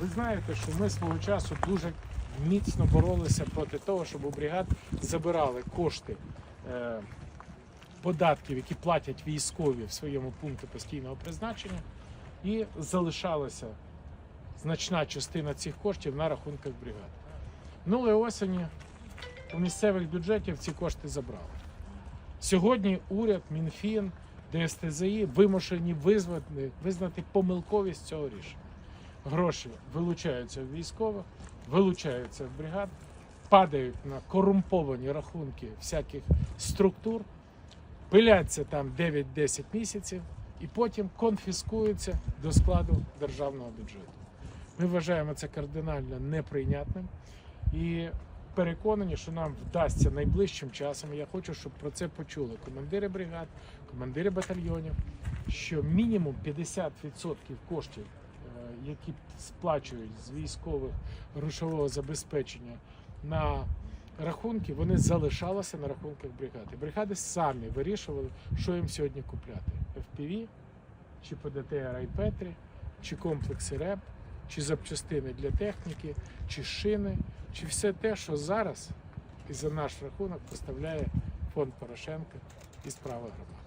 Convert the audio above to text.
Ви знаєте, що ми свого часу дуже міцно боролися проти того, щоб у бригад забирали кошти е, податків, які платять військові в своєму пункті постійного призначення, і залишалася значна частина цих коштів на рахунках бригад. Минулої осені у місцевих бюджетів ці кошти забрали. Сьогодні уряд, Мінфін, ДСТЗІ вимушені визнати, помилковість цього рішення. Гроші вилучаються в військових, вилучаються в бригад, падають на корумповані рахунки всяких структур, пиляться там 9-10 місяців і потім конфіскуються до складу державного бюджету. Ми вважаємо це кардинально неприйнятним і переконані, що нам вдасться найближчим часом. Я хочу, щоб про це почули командири бригад, командири батальйонів, що мінімум 50% коштів, які сплачують з військових грошового забезпечення на рахунки, вони залишалися на рахунках бригад. І бригади самі вирішували, що їм сьогодні купляти: FPV, чи ПДТ Райпетрі, чи комплекси РЕП, чи запчастини для техніки, чи шини, чи все те, що зараз і за наш рахунок поставляє фонд Порошенка і справа громади.